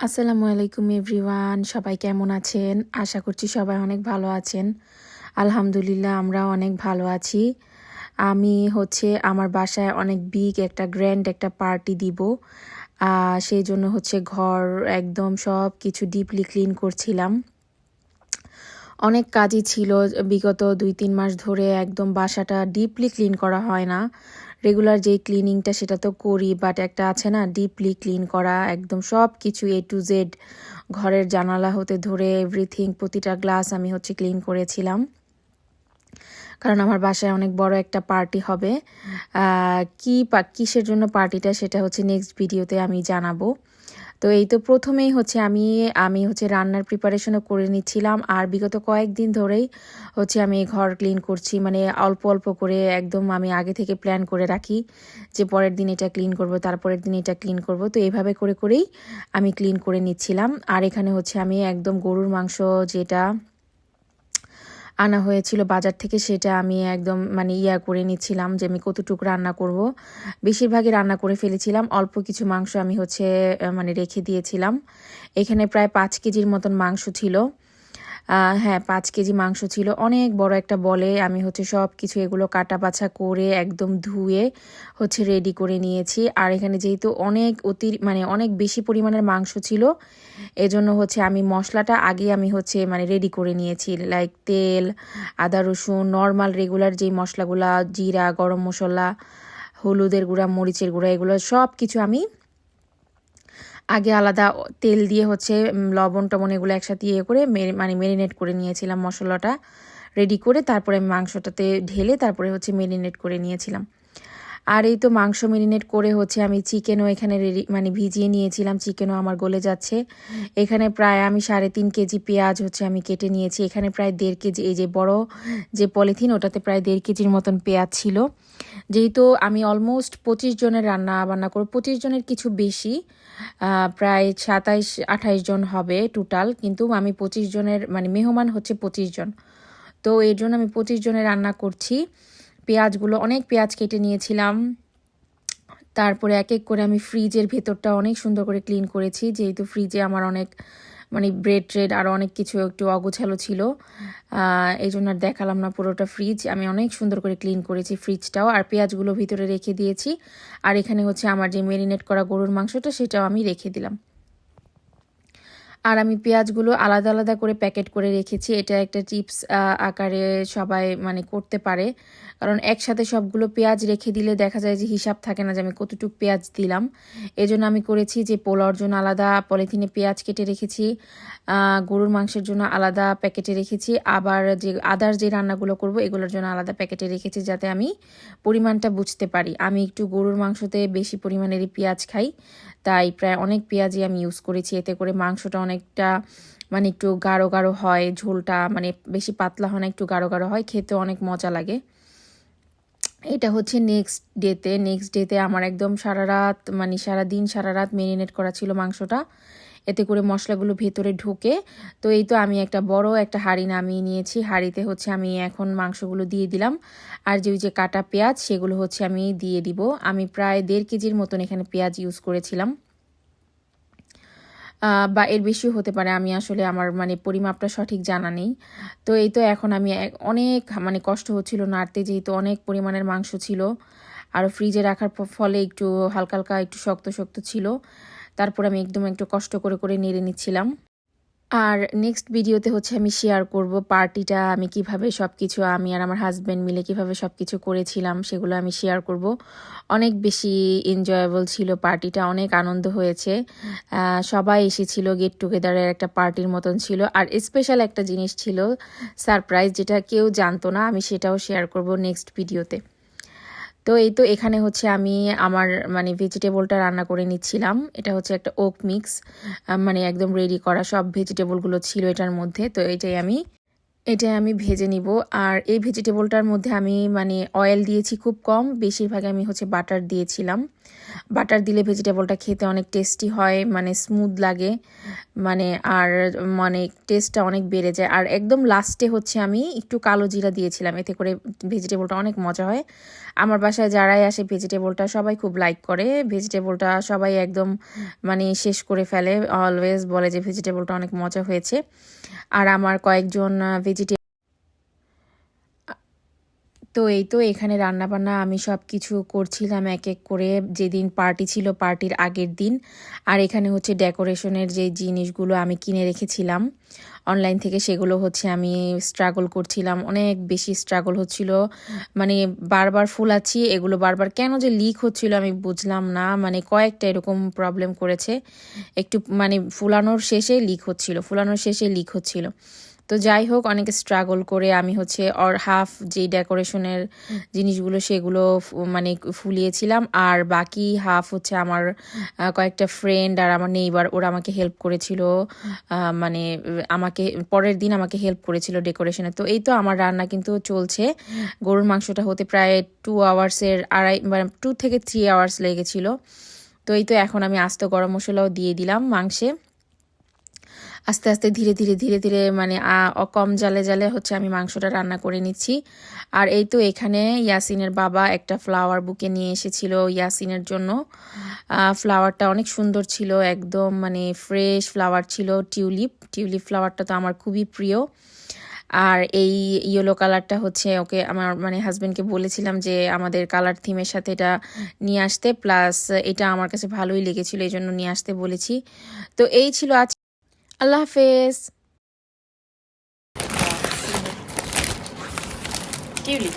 আসসালামু আলাইকুম এভরিওয়ান, সবাই কেমন আছেন? আশা করছি সবাই অনেক ভালো আছেন। আলহামদুলিল্লাহ আমরা অনেক ভালো আছি। আমি হচ্ছে আমার বাসায় অনেক বিগ একটা গ্র্যান্ড একটা পার্টি দিব। সেই জন্য হচ্ছে ঘর একদম সব কিছু ডিপলি ক্লিন করছিলাম। অনেক কাজই ছিল, বিগত দুই তিন মাস ধরে একদম বাসাটা ডিপলি ক্লিন করা হয় না। রেগুলার যেই ক্লিনিংটা সেটা তো করি বাট একটা আছে না ডিপলি ক্লিন করা, একদম সব কিছু এ টু জেড ঘরের জানালা হতে ধরে এভরিথিং প্রতিটা গ্লাস আমি হচ্ছে ক্লিন করেছিলাম। কারণ আমার বাসায় অনেক বড় একটা পার্টি হবে। কি কিসের জন্য পার্টিটা সেটা হচ্ছে নেক্সট ভিডিওতে আমি জানাব। তো এই তো প্রথমেই হচ্ছে আমি আমি হচ্ছে রান্নার প্রিপারেশনও করে নিচ্ছিলাম। আর বিগত কয়েকদিন ধরেই হচ্ছে আমি ঘর ক্লিন করছি। মানে অল্প অল্প করে একদম আমি আগে থেকে প্ল্যান করে রাখি যে পরের দিন এটা ক্লিন করব, তারপরের দিন এটা ক্লিন করব। তো এইভাবে করে, করেই আমি ক্লিন করে নিচ্ছিলাম। আর এখানে হচ্ছে আমি একদম গরুর মাংস যেটা আনা হয়েছিল বাজার থেকে, সেটা আমি একদম মানে ইয়া করে নিচ্ছিলাম যে আমি কতটুকু রান্না করব। বেশিরভাগই রান্না করে ফেলেছিলাম। অল্প কিছু মাংস আমি হচ্ছে মানে রেখে দিয়েছিলাম। এখানে প্রায় পাঁচ কেজির মতন মাংস ছিল। হ্যাঁ পাঁচ কেজি মাংস ছিল। অনেক বড় একটা বলে আমি হচ্ছে সব কিছু এগুলো কাটা বাছা করে একদম ধুয়ে হচ্ছে রেডি করে নিয়েছি। আর এখানে যেহেতু অনেক অতি মানে অনেক বেশি পরিমাণের মাংস ছিল, এজন্য হচ্ছে আমি মশলাটা আগে আমি হচ্ছে মানে রেডি করে নিয়েছি। লাইক তেল, আদা রসুন নর্মাল রেগুলার যেই মশলাগুলা, জিরা, গরম মশলা, হলুদের গুঁড়া, মরিচের গুঁড়া, এগুলো সব কিছু আমি আগে আলাদা তেল দিয়ে হচ্ছে লবণ টবণ এগুলো একসাথে ইয়ে করে মানে মেরিনেট করে নিয়েছিলাম মশলাটা রেডি করে তারপরে মাংসটাতে ঢেলে তারপরে হচ্ছে মেরিনেট করে নিয়েছিলাম। আর এই তো মাংস মেরিনেট করে হচ্ছে আমি চিকেনও এখানে রেডি মানে ভিজিয়ে নিয়েছিলাম চিকেনও আমার গলে যাচ্ছে। এখানে প্রায় আমি সাড়ে তিন কেজি পেঁয়াজ হচ্ছে আমি কেটে নিয়েছি। এখানে প্রায় দেড় কেজি, এই যে বড় যে পলিথিন ওটাতে প্রায় দেড় কেজির মতন পেঁয়াজ ছিল। যেহেতু আমি অলমোস্ট পঁচিশ জনের রান্না বান্না করব, পঁচিশ জনের কিছু বেশি প্রায় সাতাইশ, আঠাইশ জন হবে টোটাল কিন্তু আমি পঁচিশ জনের মানে মেহমান হচ্ছে পঁচিশ জন। তো এর জন্য আমি পঁচিশ জনের রান্না করছি। পেঁয়াজগুলো, অনেক পেঁয়াজ কেটে নিয়েছিলাম। তারপরে এক এক করে আমি ফ্রিজের ভেতরটা অনেক সুন্দর করে ক্লিন করেছি। যেহেতু ফ্রিজে আমার অনেক মানে ব্রেড ট্রেড আরও অনেক কিছু একটু অগোছালো ছিল এই জন্য আর দেখালাম না পুরোটা ফ্রিজ। আমি অনেক সুন্দর করে ক্লিন করেছি ফ্রিজটাও আর পেঁয়াজগুলো ভিতরে রেখে দিয়েছি। আর এখানে হচ্ছে আমার যে মেরিনেট করা গরুর মাংসটা সেটাও আমি রেখে দিলাম। আর আমি পেঁয়াজগুলো আলাদা আলাদা করে প্যাকেট করে রেখেছি। এটা একটা চিপস আকারে সবাই মানে করতে পারে। কারণ একসাথে সবগুলো পেঁয়াজ রেখে দিলে দেখা যায় যে হিসাব থাকে না যে আমি কতটুকু পেঁয়াজ দিলাম। এজন্য আমি করেছি যে পোলাওর জন্য আলাদা, পলিথিনে পেঁয়াজ কেটে রেখেছি গরুর মাংসের জন্য আলাদা প্যাকেটে রেখেছি, আবার যে আদার যে রান্নাগুলো করব এগুলোর জন্য আলাদা প্যাকেটে রেখেছি যাতে আমি পরিমাণটা বুঝতে পারি। আমি একটু গরুর মাংসতে বেশি পরিমাণেরই পেঁয়াজ খাই, তাই প্রায় অনেক পেঁয়াজই আমি ইউজ করেছি। এতে করে মাংসটা অনেকটা মানে একটু গাঢ় গাঢ় হয়, ঝোলটা মানে বেশি পাতলা হয় না, একটু গাঢ় গাঢ় হয়, খেতে অনেক মজা লাগে। এটা হচ্ছে নেক্সট ডেতে নেক্সট ডেতে আমার একদম সারা রাত মানে সারা দিন সারা রাত মেরিনেট করা ছিল মাংসটা। এতে করে মশলাগুলো ভেতরে ঢুকে, তো এই তো আমি একটা বড় একটা হাঁড়ি নামিয়ে নিয়েছি। হাঁড়িতে হচ্ছে আমি এখন মাংসগুলো দিয়ে দিলাম। আর যে ওই যে কাটা পেঁয়াজ, সেগুলো হচ্ছে আমি দিয়ে দিব। আমি প্রায় দেড় কেজির মতন এখানে পেঁয়াজ ইউজ করেছিলাম। বা এর বেশিও হতে পারে, আমি আসলে আমার মানে পরিমাপটা সঠিক জানা নেই। তো এই তো এখন আমি অনেক মানে কষ্ট হচ্ছিল নাড়তে, যেহেতু অনেক পরিমাণের মাংস ছিল। আর ফ্রিজে রাখার ফলে একটু হালকা হালকা একটু শক্ত শক্ত ছিল। তারপর আমি একদম একটু কষ্ট করে করে নেড়ে নিচ্ছিলাম। আর নেক্সট ভিডিওতে হচ্ছে আমি শেয়ার করব পার্টিটা আমি কীভাবে সব কিছু আমি আর আমার হাজব্যান্ড মিলে কীভাবে সব কিছু করেছিলাম, সেগুলো আমি শেয়ার করব। অনেক বেশি এনজয়েবল ছিল পার্টিটা অনেক আনন্দ হয়েছে। সবাই এসেছিল গেট টুগেদারের একটা পার্টির মতন ছিল। আর স্পেশাল একটা জিনিস ছিল সারপ্রাইজ যেটা কেউ জানতো না, আমি সেটাও শেয়ার করব নেক্সট ভিডিওতে তো এই তো এখানে হচ্ছে আমি আমার মানে ভেজিটেবলটা রান্না করে নিচ্ছিলাম। এটা হচ্ছে একটা ওক মিক্স মানে একদম রেডি করা সব ভেজিটেবলগুলো ছিল এটার মধ্যে। তো এটাই আমি এটাই আমি ভেজে নিব। আর এই ভেজিটেবলটার মধ্যে আমি মানে অয়েল দিয়েছি খুব কম বেশিরভাগ আমি হচ্ছে বাটার দিয়েছিলাম। বাটার দিলে ভেজিটেবলটা খেতে অনেক টেস্টি হয় মানে স্মুথ লাগে মানে আর মানে টেস্টটা অনেক বেড়ে যায়। আর একদম লাস্টে হচ্ছে আমি একটু কালো জিরা দিয়েছিলাম, এতে করে ভেজিটেবলটা অনেক মজা হয়। আমার বাসায় যারাই আসে ভেজিটেবলটা সবাই খুব লাইক করে। ভেজিটেবলটা সবাই একদম মানে শেষ করে ফেলে অলওয়েজ বলে যে ভেজিটেবলটা অনেক মজা হয়েছে। আর আমার কয়েকজন ভেজিটে তো এই তো এখানে রান্নাবান্না আমি সব কিছু করছিলাম এক এক করে। যেদিন পার্টি ছিল পার্টির আগের দিন। আর এখানে হচ্ছে ডেকোরেশনের যে জিনিসগুলো আমি কিনে রেখেছিলাম অনলাইন থেকে সেগুলো হচ্ছে আমি স্ট্রাগল করছিলাম। অনেক বেশি স্ট্রাগল হচ্ছিল। মানে বারবার ফুলাচ্ছি, এগুলো বারবার কেন যে লিক হচ্ছিল আমি বুঝলাম না। মানে কয়েকটা এরকম প্রবলেম করেছে। একটু মানে ফুলানোর শেষে লিক হচ্ছিল, ফুলানোর শেষে লিক হচ্ছিল। তো যাই হোক, অনেক স্ট্রাগল করে। আমি হচ্ছে অর হাফ যে ডেকোরেশনের জিনিসগুলো সেগুলো মানে ফুলিয়েছিলাম। আর বাকি হাফ হচ্ছে আমার কয়েকটা ফ্রেন্ড আর আমার নেইবার ওরা আমাকে হেল্প করেছিল। মানে আমাকে, পরের দিন আমাকে হেল্প করেছিল ডেকোরেশনে তো এই তো আমার রান্না কিন্তু চলছে। গরুর মাংসটা হতে প্রায় টু আওয়ার্সের আড়াই মানে টু থেকে থ্রি আওয়ার্স লেগেছিলো। তো এই তো এখন আমি আস্ত গরম মশলাও দিয়ে দিলাম মাংসে। আস্তে আস্তে ধীরে ধীরে ধীরে ধীরে মানে কম জালে জালে হচ্ছে আমি মাংসটা রান্না করে নিচ্ছি। আর এই তো এখানে ইয়াসিনের বাবা একটা ফ্লাওয়ার বুকে নিয়ে এসেছিল ইয়াসিনের জন্য। ফ্লাওয়ারটা অনেক সুন্দর ছিল, একদম মানে ফ্রেশ ফ্লাওয়ার ছিল টিউলিপ টিউলিপ ফ্লাওয়ারটা তো আমার খুবই প্রিয়। আর এই ইয়েলো কালারটা হচ্ছে ওকে আমার মানে হাজব্যান্ডকে বলেছিলাম যে আমাদের কালার থিমের সাথে এটা নিয়ে আসতে। প্লাস এটা আমার কাছে ভালোই লেগেছিল, এই জন্য নিয়ে আসতে বলেছি। তো এই ছিল আজ আল্লাহ হাফেজ টিউলিপ